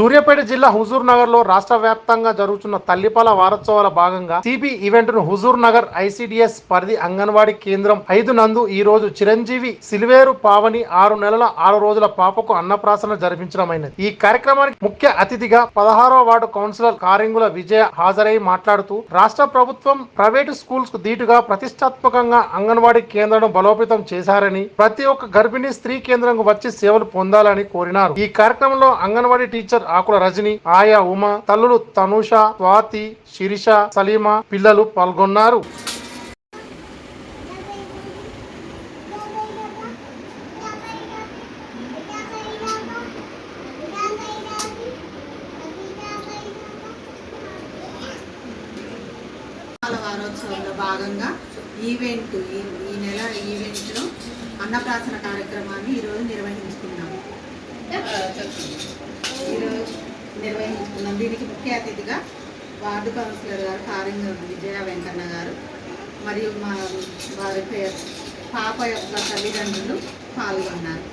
సూర్యాపేట జిల్లా హుజూర్ నగర్లో రాష్ట్ర వ్యాప్తంగా జరుగుతున్న తల్లిపాల వారోత్సవాల భాగంగా సిబి ఈవెంట్ను హుజూర్ నగర్ ఐసిడిఎస్ పరిధి అంగన్వాడీ కేంద్రం ఐదు నందు ఈ రోజు చిరంజీవి సిల్వేరు పావని ఆరు నెలల ఆరు రోజుల పాపకు అన్నప్రాసన జరిపించడమైనది. ఈ కార్యక్రమానికి ముఖ్య అతిథిగా పదహారవ వార్డు కౌన్సిలర్ కారింగుల విజయ హాజరై మాట్లాడుతూ రాష్ట్ర ప్రభుత్వం ప్రైవేటు స్కూల్స్కు ధీటుగా ప్రతిష్టాత్మకంగా అంగన్వాడీ కేంద్రాలను బలోపేతం చేశారని ప్రతి ఒక్క గర్భిణీ స్త్రీ కేంద్రంకు వచ్చి సేవలు పొందాలని కోరినారు. ఈ కార్యక్రమంలో అంగన్వాడీ టీచర్ ఆకుల రజని ఆయా ఉమ తల్లులు తనుష స్వాతి శిరీష సలీమా పిల్లలు పాల్గొన్నారు. వారోత్సవంలో భాగంగా ఈవెంట్ ఈ ఈ నెల ఈవెంట్లో అన్నప్రాసన కార్యక్రమాన్ని ఈరోజు దీనికి ముఖ్య అతిథిగా వార్డు కౌన్సిలర్ గారు కారింగ విజయ వెంకన్న గారు మరియు మా వారి పే- పాప యొక్క తల్లిదండ్రులు పాల్గొన్నారు.